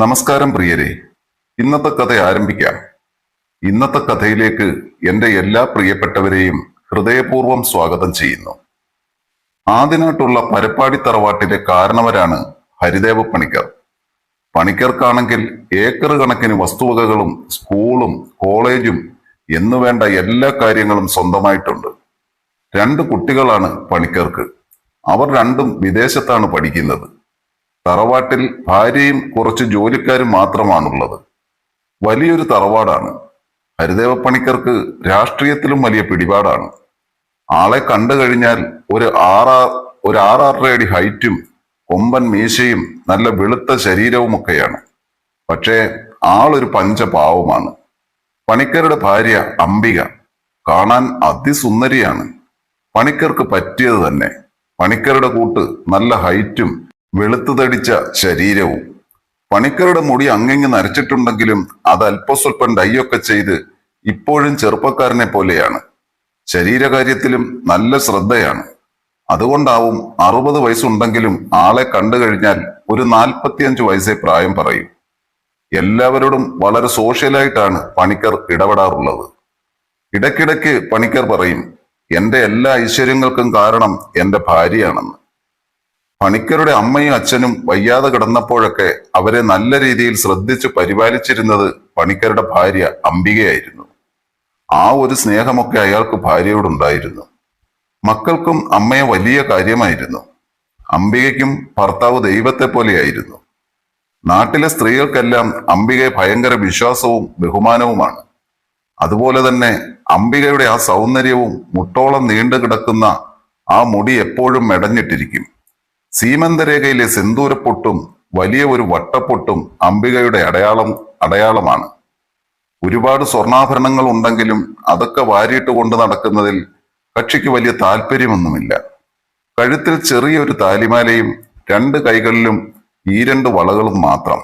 നമസ്കാരം പ്രിയരെ. ഇന്നത്തെ കഥ ആരംഭിക്കാം. ഇന്നത്തെ കഥയിലേക്ക് എന്റെ എല്ലാ പ്രിയപ്പെട്ടവരെയും ഹൃദയപൂർവം സ്വാഗതം ചെയ്യുന്നു. ആദ്യനായിട്ടുള്ള പരപ്പാടി തറവാട്ടിലെ കാരണവരാണ് ഹരിദേവ പണിക്കർ. പണിക്കർക്കാണെങ്കിൽ ഏക്കർ കണക്കിന് വസ്തുവകകളും സ്കൂളും കോളേജും എന്നുവേണ്ട എല്ലാ കാര്യങ്ങളും സ്വന്തമായിട്ടുണ്ട്. രണ്ട് കുട്ടികളാണ് പണിക്കർക്ക്. അവർ രണ്ടും വിദേശത്താണ് പഠിക്കുന്നത്. തറവാട്ടിൽ ഭാര്യയും കുറച്ച് ജോലിക്കാരും മാത്രമാണുള്ളത്. വലിയൊരു തറവാടാണ്. ഹരിദേവ പണിക്കർക്ക് രാഷ്ട്രീയത്തിലും വലിയ പിടിപാടാണ്. ആളെ കണ്ടു കഴിഞ്ഞാൽ ഒരു ആറാ ഒരു ആറാറര അടി ഹൈറ്റും കൊമ്പൻ മീശയും നല്ല വെളുത്ത ശരീരവുമൊക്കെയാണ് പക്ഷേ ആളൊരു പഞ്ചപാവമാണ്. പണിക്കരുടെ ഭാര്യ അംബിക കാണാൻ അതിസുന്ദരിയാണ്. പണിക്കർക്ക് പറ്റിയത് തന്നെ. പണിക്കരുടെ കൂട്ട് നല്ല ഹൈറ്റും വെളുത്തു തടിച്ച ശരീരവും. പണിക്കരുടെ മുടി അങ്ങിങ്ങ് നരച്ചിട്ടുണ്ടെങ്കിലും അത് അല്പസ്വല്പം ഡൈയൊക്കെ ചെയ്ത് ഇപ്പോഴും ചെറുപ്പക്കാരനെ പോലെയാണ്. ശരീരകാര്യത്തിലും നല്ല ശ്രദ്ധയാണ്. അതുകൊണ്ടാവും അറുപത് വയസ്സുണ്ടെങ്കിലും ആളെ കണ്ടു കഴിഞ്ഞാൽ ഒരു നാൽപ്പത്തിയഞ്ച് വയസ്സേ പ്രായം പറയും. എല്ലാവരോടും വളരെ സോഷ്യലായിട്ടാണ് പണിക്കർ ഇടപെടാറുള്ളത്. ഇടയ്ക്കിടയ്ക്ക് പണിക്കർ പറയും എന്റെ എല്ലാ ഐശ്വര്യങ്ങൾക്കും കാരണം എന്റെ ഭാര്യയാണെന്ന്. പണിക്കരുടെ അമ്മയും അച്ഛനും വയ്യാതെ കിടന്നപ്പോഴൊക്കെ അവരെ നല്ല രീതിയിൽ ശ്രദ്ധിച്ച് പരിപാലിച്ചിരുന്നത് പണിക്കരുടെ ഭാര്യ അംബികയായിരുന്നു. ആ ഒരു സ്നേഹമൊക്കെ അയാൾക്ക് ഭാര്യയോടുണ്ടായിരുന്നു. മക്കൾക്കും അമ്മയെ വലിയ കാര്യമായിരുന്നു. അംബികയ്ക്കും ഭർത്താവ് ദൈവത്തെ പോലെയായിരുന്നു. നാട്ടിലെ സ്ത്രീകൾക്കെല്ലാം അംബികയെ ഭയങ്കര വിശ്വാസവും ബഹുമാനവുമാണ്. അതുപോലെ തന്നെ അംബികയുടെ ആ സൗന്ദര്യവും മുട്ടോളം നീണ്ടു കിടക്കുന്ന ആ മുടി എപ്പോഴും മെടഞ്ഞിട്ടിരിക്കും. സീമന്തരേഖയിലെ സിന്ദൂരപ്പൊട്ടും വലിയ ഒരു വട്ടപ്പൊട്ടും അംബികയുടെ അടയാളം അടയാളമാണ്. ഒരുപാട് സ്വർണാഭരണങ്ങൾ ഉണ്ടെങ്കിലും അതൊക്കെ വാരിയിട്ട് കൊണ്ട് നടക്കുന്നതിൽ കക്ഷിക്ക് വലിയ താല്പര്യമൊന്നുമില്ല. കഴുത്തിൽ ചെറിയൊരു താലിമാലയും രണ്ട് കൈകളിലും ഈ രണ്ട് വളകളും മാത്രം.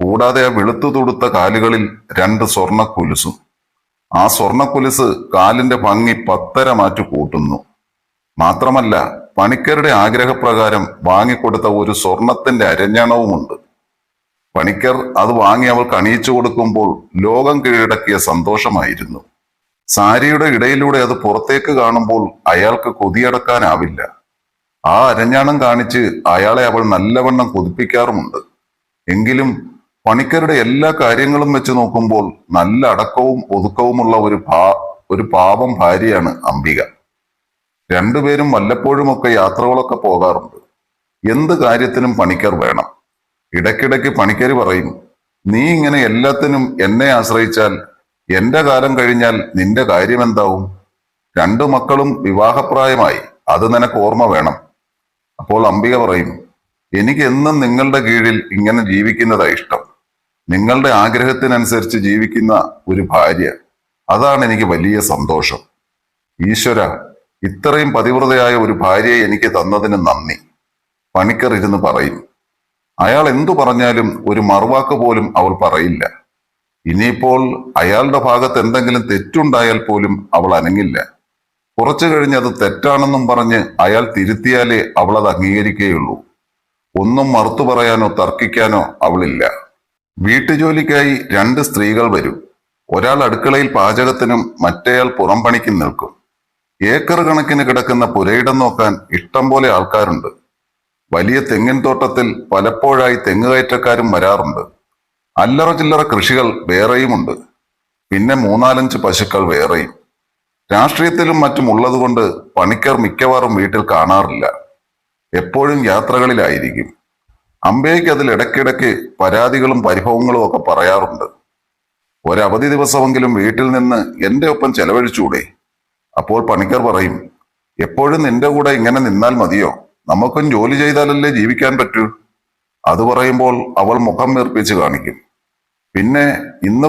കൂടാതെ ആ വെളുത്തു തൊടുത്ത കാലുകളിൽ രണ്ട് സ്വർണകുലുസും. ആ സ്വർണകുലുസ് കാലിന്റെ ഭംഗി പത്തര മാറ്റു കൂട്ടുന്നു. മാത്രമല്ല പണിക്കരുടെ ആഗ്രഹപ്രകാരം വാങ്ങിക്കൊടുത്ത ഒരു സ്വർണത്തിന്റെ അരഞ്ഞണവുമുണ്ട്. പണിക്കർ അത് വാങ്ങി അവൾക്ക് അണിയിച്ചു കൊടുക്കുമ്പോൾ ലോകം കീഴടക്കിയ സന്തോഷമായിരുന്നു. സാരിയുടെ ഇടയിലൂടെ അത് പുറത്തേക്ക് കാണുമ്പോൾ അയാൾക്ക് കൊതിയടക്കാനാവില്ല. ആ അരഞ്ഞാണം കാണിച്ച് അയാളെ അവൾ നല്ലവണ്ണം കൊതിപ്പിക്കാറുമുണ്ട്. എങ്കിലും പണിക്കരുടെ എല്ലാ കാര്യങ്ങളും വെച്ച് നോക്കുമ്പോൾ നല്ല അടക്കവും ഒതുക്കവുമുള്ള ഒരു പാ ഒരു പാപം ഭാര്യയാണ് അംബിക. രണ്ടുപേരും വല്ലപ്പോഴുമൊക്കെ യാത്രകളൊക്കെ പോകാറുണ്ട്. എന്ത് കാര്യത്തിനും പണിക്കർ വേണം. ഇടയ്ക്കിടയ്ക്ക് പണിക്കർ പറയും നീ ഇങ്ങനെ എല്ലാത്തിനും എന്നെ ആശ്രയിച്ചാൽ എന്റെ കാലം കഴിഞ്ഞാൽ നിന്റെ കാര്യം എന്താവും രണ്ടു മക്കളും വിവാഹപ്രായമായി അത് നിനക്ക് ഓർമ്മ വേണം. അപ്പോൾ അംബിക പറയും എനിക്ക് എന്നും നിങ്ങളുടെ കീഴിൽ ഇങ്ങനെ ജീവിക്കുന്നതാ ഇഷ്ടം. നിങ്ങളുടെ ആഗ്രഹത്തിനനുസരിച്ച് ജീവിക്കുന്ന ഒരു ഭാര്യ. അതാണ് എനിക്ക് വലിയ സന്തോഷം. ഈശ്വര ഇത്രയും പതിവ്രതയായ ഒരു ഭാര്യയെ എനിക്ക് തന്നതിന് നന്ദി. പണിക്കർ ഇരുന്ന് പറയും. അയാൾ എന്തു പറഞ്ഞാലും ഒരു മറുവാക്ക് പോലും അവൾ പറയില്ല. ഇനിയിപ്പോൾ അയാളുടെ ഭാഗത്ത് എന്തെങ്കിലും തെറ്റുണ്ടായാൽ പോലും അവൾ അനങ്ങില്ല. കുറച്ചു കഴിഞ്ഞ് അത് തെറ്റാണെന്നും പറഞ്ഞ് അയാൾ തിരുത്തിയാലേ അവൾ അത് അംഗീകരിക്കുകയുള്ളൂ. ഒന്നും മറുത്തു പറയാനോ തർക്കിക്കാനോ അവളില്ല. വീട്ടുജോലിക്കായി രണ്ട് സ്ത്രീകൾ വരും. ഒരാൾ അടുക്കളയിൽ പാചകത്തിനും മറ്റേയാൾ പുറംപണിക്കും നിൽക്കും. ഏക്കർ കണക്കിന് കിടക്കുന്ന പുരയിടം നോക്കാൻ ഇഷ്ടം പോലെ ആൾക്കാരുണ്ട്. വലിയ തെങ്ങിൻ തോട്ടത്തിൽ പലപ്പോഴായി തെങ്ങ് കയറ്റക്കാരും വരാറുണ്ട്. അല്ലറ ചില്ലറ കൃഷികൾ വേറെയുമുണ്ട്. പിന്നെ മൂന്നാലഞ്ച് പശുക്കൾ വേറെയും. രാഷ്ട്രീയത്തിലും മറ്റും ഉള്ളതുകൊണ്ട് പണിക്കർ മിക്കവാറും വീട്ടിൽ കാണാറില്ല. എപ്പോഴും യാത്രകളിലായിരിക്കും. അമ്പയ്ക്ക് അതിൽ ഇടയ്ക്കിടയ്ക്ക് പരാതികളും പരിഭവങ്ങളും ഒക്കെ പറയാറുണ്ട്. ഒരവധി ദിവസമെങ്കിലും വീട്ടിൽ നിന്ന് എന്റെ ഒപ്പം ചെലവഴിച്ചൂടെ? അപ്പോൾ പണിക്കർ പറയും എപ്പോഴും നിന്റെ കൂടെ ഇങ്ങനെ നിന്നാൽ മതിയോ? നമുക്കും ജോലി ചെയ്താലല്ലേ ജീവിക്കാൻ പറ്റൂ? അത് പറയുമ്പോൾ അവൾ മുഖം വീർപ്പിച്ച് കാണിക്കും. പിന്നെ ഇന്ന്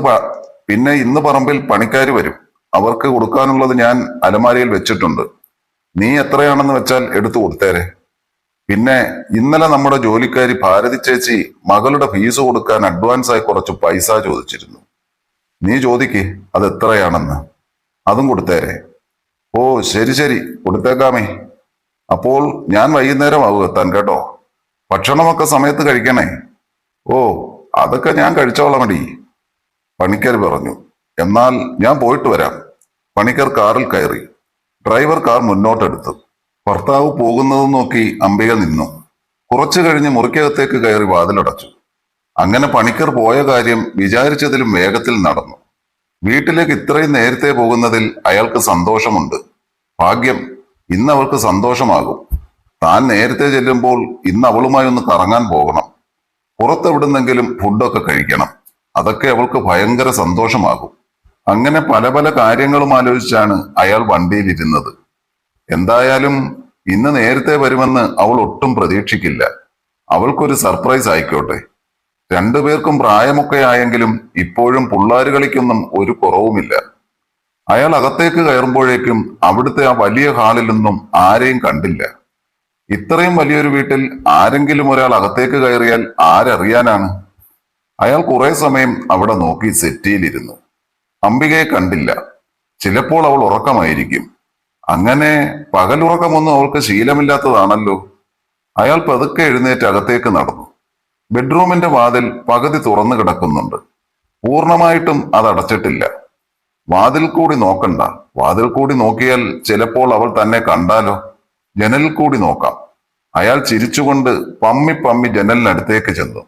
പിന്നെ ഇന്ന് പറമ്പിൽ പണിക്കാർ വരും. അവർക്ക് കൊടുക്കാനുള്ളത് ഞാൻ അലമാരയിൽ വെച്ചിട്ടുണ്ട്. നീ എത്രയാണെന്ന് വെച്ചാൽ എടുത്തു കൊടുത്തേരെ. പിന്നെ ഇന്നലെ നമ്മുടെ ജോലിക്കാരി ഭാരതി ചേച്ചി മകളുടെ ഫീസ് കൊടുക്കാൻ അഡ്വാൻസ് ആയി കുറച്ച് പൈസ ചോദിച്ചിരുന്നു. നീ ചോദിക്ക് അത് എത്രയാണെന്ന് അതും കൊടുത്തേരെ. ഓ ശരി ശരി. കൊടുത്തേക്കാമേ. അപ്പോൾ ഞാൻ വൈകുന്നേരം ആവും എത്താൻ കേട്ടോ. ഭക്ഷണമൊക്കെ സമയത്ത് കഴിക്കണേ. ഓ അതൊക്കെ ഞാൻ കഴിച്ചോളാം മടി പണിക്കർ പറഞ്ഞു. എന്നാൽ ഞാൻ പോയിട്ട് വരാം. പണിക്കർ കാറിൽ കയറി. ഡ്രൈവർ കാർ മുന്നോട്ടെടുത്തു. ഭർത്താവ് പോകുന്നത് നോക്കി അംബിക നിന്നു. കുറച്ചു കഴിഞ്ഞ് മുറിക്കകത്തേക്ക് കയറി വാതിലടച്ചു. അങ്ങനെ പണിക്കർ പോയ കാര്യം വിചാരിച്ചതിലും വേഗത്തിൽ നടന്നു. വീട്ടിലേക്ക് ഇത്രയും നേരത്തെ പോകുന്നതിൽ അയാൾക്ക് സന്തോഷമുണ്ട്. ഭാഗ്യം ഇന്ന് അവൾക്ക് സന്തോഷമാകും. താൻ നേരത്തെ ചെല്ലുമ്പോൾ ഇന്ന് അവളുമായി ഒന്ന് കറങ്ങാൻ പോകണം. പുറത്തെവിടുന്നെങ്കിലും ഫുഡൊക്കെ കഴിക്കണം. അതൊക്കെ അവൾക്ക് ഭയങ്കര സന്തോഷമാകും. അങ്ങനെ പല പല കാര്യങ്ങളും ആലോചിച്ചാണ് അയാൾ വണ്ടിയിലിരുന്നത്. എന്തായാലും ഇന്ന് നേരത്തെ വരുമെന്ന് അവൾ ഒട്ടും പ്രതീക്ഷിക്കില്ല. അവൾക്കൊരു സർപ്രൈസ് ആയിക്കോട്ടെ. രണ്ടുപേർക്കും പ്രായമൊക്കെ ആയെങ്കിലും ഇപ്പോഴും പുള്ളാര് കളിക്കൊന്നും ഒരു കുറവുമില്ല. അയാൾ അകത്തേക്ക് കയറുമ്പോഴേക്കും അവിടുത്തെ ആ വലിയ ഹാളിൽ നിന്നും ആരെയും കണ്ടില്ല. ഇത്രയും വലിയൊരു വീട്ടിൽ ആരെങ്കിലും ഒരാൾ അകത്തേക്ക് കയറിയാൽ ആരറിയാനാണ്? അയാൾ കുറെ സമയം അവിടെ നോക്കി സെറ്റിയിലിരുന്നു. അംബികയെ കണ്ടില്ല. ചിലപ്പോൾ അവൾ ഉറക്കമായിരിക്കും. അങ്ങനെ പകലുറക്കമൊന്നും അവൾക്ക് ശീലമില്ലാത്തതാണല്ലോ. അയാൾ പതുക്കെ എഴുന്നേറ്റ് അകത്തേക്ക് നടന്നു. ബെഡ്റൂമിന്റെ വാതിൽ പകുതി തുറന്നു കിടക്കുന്നുണ്ട്. പൂർണമായിട്ടും അത് അടച്ചിട്ടില്ല. വാതിൽ കൂടി നോക്കണ്ട. വാതിൽ കൂടി നോക്കിയാൽ ചിലപ്പോൾ അവൾ തന്നെ കണ്ടാലോ? ജനലിൽ കൂടി നോക്കാം. അയാൾ ചിരിച്ചുകൊണ്ട് പമ്മി പമ്മി ജനലിനടുത്തേക്ക് ചെന്നു.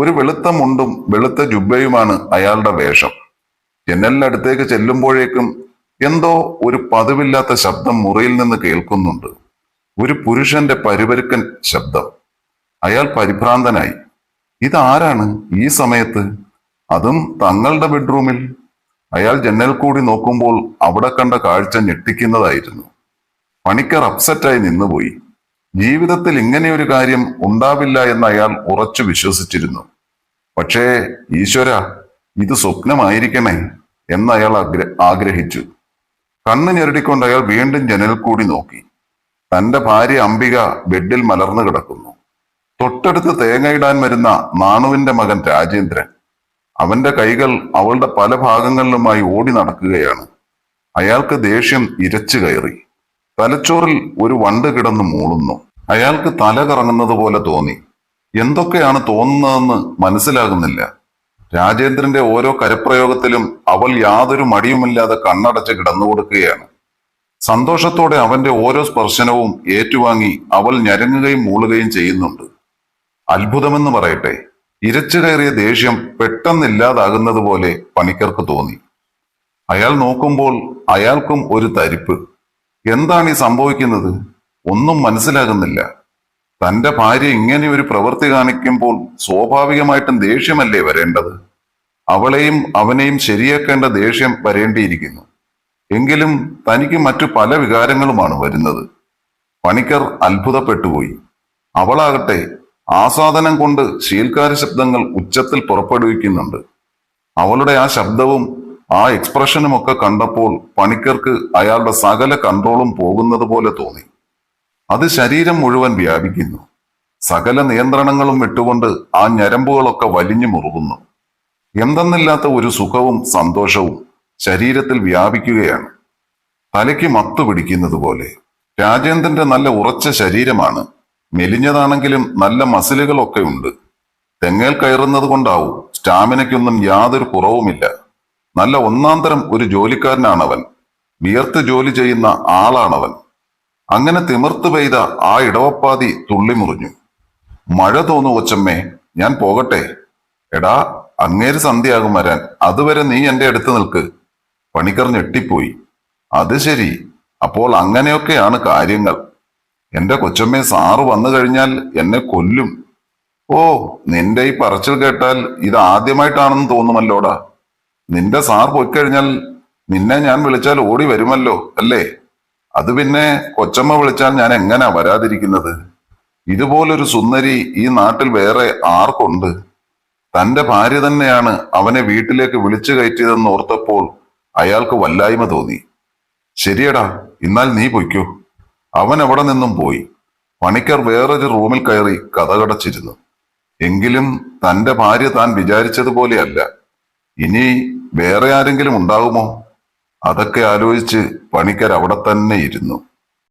ഒരു വെളുത്ത മുണ്ടും വെളുത്ത ജുബയുമാണ് അയാളുടെ വേഷം. ജനലിനടുത്തേക്ക് ചെല്ലുമ്പോഴേക്കും എന്തോ ഒരു പതിവില്ലാത്ത ശബ്ദം മുറിയിൽ നിന്ന് കേൾക്കുന്നുണ്ട്. ഒരു പുരുഷന്റെ പരിപരുക്കൻ ശബ്ദം. അയാൾ പരിഭ്രാന്തനായി. ഇതാരാണ് ഈ സമയത്ത്? അതും തങ്ങളുടെ ബെഡ്റൂമിൽ. അയാൾ ജനൽ കൂടി നോക്കുമ്പോൾ അവിടെ കണ്ട കാഴ്ച ഞെട്ടിക്കുന്നതായിരുന്നു. പണിക്കർ അപ്സെറ്റായി നിന്നുപോയി. ജീവിതത്തിൽ ഇങ്ങനെയൊരു കാര്യം ഉണ്ടാവില്ല എന്ന് അയാൾ ഉറച്ചു വിശ്വസിച്ചിരുന്നു. പക്ഷേ ഈശ്വര ഇത് സ്വപ്നമായിരിക്കണേ എന്ന് അയാൾ ആഗ്ര ആഗ്രഹിച്ചു. കണ്ണു ഞെരടിക്കൊണ്ട് അയാൾ വീണ്ടും ജനൽ കൂടി നോക്കി. തന്റെ ഭാര്യ അംബിക ബെഡിൽ മലർന്നു കിടക്കുന്നു. തൊട്ടടുത്ത് തേങ്ങയിടാൻ വരുന്ന നാണുവിന്റെ മകൻ രാജേന്ദ്രൻ അവന്റെ കൈകൾ അവളുടെ പല ഭാഗങ്ങളിലുമായി ഓടി നടക്കുകയാണ്. അയാൾക്ക് ദേഷ്യം ഇരച്ചു കയറി. തലച്ചോറിൽ ഒരു വണ്ട് കിടന്ന് മൂളുന്നു. അയാൾക്ക് തല കറങ്ങുന്നത് പോലെ തോന്നി. എന്തൊക്കെയാണ് തോന്നുന്നതെന്ന് മനസ്സിലാകുന്നില്ല. രാജേന്ദ്രന്റെ ഓരോ കരപ്രയോഗത്തിലും അവൾ യാതൊരു മടിയുമില്ലാതെ കണ്ണടച്ച് കിടന്നു കൊടുക്കുകയാണ്. സന്തോഷത്തോടെ അവന്റെ ഓരോ സ്പർശനവും ഏറ്റുവാങ്ങി അവൾ ഞരങ്ങുകയും മൂളുകയും ചെയ്യുന്നുണ്ട്. അത്ഭുതമെന്ന് പറയട്ടെ. ഇരച്ചു കയറിയ ദേഷ്യം പെട്ടെന്നില്ലാതാകുന്നത് പോലെ പണിക്കർക്ക് തോന്നി. അയാൾ നോക്കുമ്പോൾ അയാൾക്കും ഒരു തരിപ്പ്. എന്താണ് ഈ സംഭവിക്കുന്നത്? ഒന്നും മനസ്സിലാകുന്നില്ല. തന്റെ ഭാര്യ ഇങ്ങനെ ഒരു പ്രവൃത്തി കാണിക്കുമ്പോൾ സ്വാഭാവികമായിട്ടും ദേഷ്യമല്ലേ വരേണ്ടത്? അവളെയും അവനെയും ശരിയാക്കേണ്ട ദേഷ്യം വരേണ്ടിയിരിക്കുന്നു. എങ്കിലും തനിക്ക് മറ്റു പല വികാരങ്ങളുമാണ് വരുന്നത്. പണിക്കർ അത്ഭുതപ്പെട്ടുപോയി. അവളാകട്ടെ ആസ്വാദനം കൊണ്ട് ശീൽക്കാര ശബ്ദങ്ങൾ ഉച്ചത്തിൽ പുറപ്പെടുവിക്കുന്നുണ്ട്. അവളുടെ ആ ശബ്ദവും ആ എക്സ്പ്രഷനും ഒക്കെ കണ്ടപ്പോൾ പണിക്കർക്ക് അയാളുടെ സകല കൺട്രോളും പോകുന്നത് പോലെ തോന്നി. അത് ശരീരം മുഴുവൻ വ്യാപിക്കുന്നു. സകല നിയന്ത്രണങ്ങളും വിട്ടുകൊണ്ട് ആ ഞരമ്പുകളൊക്കെ വലിഞ്ഞു മുറുകുന്നു. എന്തെന്നില്ലാത്ത ഒരു സുഖവും സന്തോഷവും ശരീരത്തിൽ വ്യാപിക്കുകയാണ്. തലയ്ക്ക് മത്തു പിടിക്കുന്നത് പോലെ. രാജേന്ദ്രന്റെ നല്ല ഉറച്ച ശരീരമാണ് മെലിഞ്ഞതാണെങ്കിലും നല്ല മസിലുകളൊക്കെ ഉണ്ട്. തെങ്ങേൽ കയറുന്നത് കൊണ്ടാവും സ്റ്റാമിനയ്ക്കൊന്നും യാതൊരു കുറവുമില്ല. നല്ല ഒന്നാം തരം ഒരു ജോലിക്കാരനാണവൻ. വിയർത്ത് ജോലി ചെയ്യുന്ന ആളാണവൻ. അങ്ങനെ തിമിർത്ത് പെയ്ത ആ ഇടവപ്പാതി തുള്ളിമുറിഞ്ഞു. മഴ തോന്നു കൊച്ചമ്മേ ഞാൻ പോകട്ടെ. എടാ അങ്ങേര് സന്ധ്യയാകും വരാൻ. അതുവരെ നീ എന്റെ അടുത്ത് നിൽക്ക്. പണിക്കർ ഞെട്ടിപ്പോയി. അത് ശരി. അപ്പോൾ അങ്ങനെയൊക്കെയാണ് കാര്യങ്ങൾ. എന്റെ കൊച്ചമ്മേ സാറ് വന്നു കഴിഞ്ഞാൽ എന്നെ കൊല്ലും. ഓ നിന്റെ ഈ പറച്ചിൽ കേട്ടാൽ ഇത് ആദ്യമായിട്ടാണെന്ന് തോന്നുമല്ലോടാ. നിന്റെ സാർ പോയി കഴിഞ്ഞാൽ നിന്നെ ഞാൻ വിളിച്ചാൽ ഓടി വരുമല്ലോ അല്ലേ? അത് പിന്നെ കൊച്ചമ്മ വിളിച്ചാൽ ഞാൻ എങ്ങനാ വരാതിരിക്കുന്നത്? ഇതുപോലൊരു സുന്ദരി ഈ നാട്ടിൽ വേറെ ആർക്കുണ്ട്? തന്റെ ഭാര്യ തന്നെയാണ് അവനെ വീട്ടിലേക്ക് വിളിച്ചു കയറ്റിയതെന്ന് ഓർത്തപ്പോൾ അയാൾക്ക് വല്ലായ്മ തോന്നി. ശരിയടാ എന്നാൽ നീ പൊയ്ക്കോ. അവൻ അവിടെ നിന്നും പോയി? പണിക്കർ വേറൊരു റൂമിൽ കയറി കഥകടച്ചിരുന്നു. എങ്കിലും തന്റെ ഭാര്യ താൻ വിചാരിച്ചതുപോലെയല്ല. ഇനി വേറെ ആരെങ്കിലും ഉണ്ടാകുമോ അതൊക്കെ ആലോചിച്ച് പണിക്കർ അവിടെ തന്നെ ഇരുന്നു.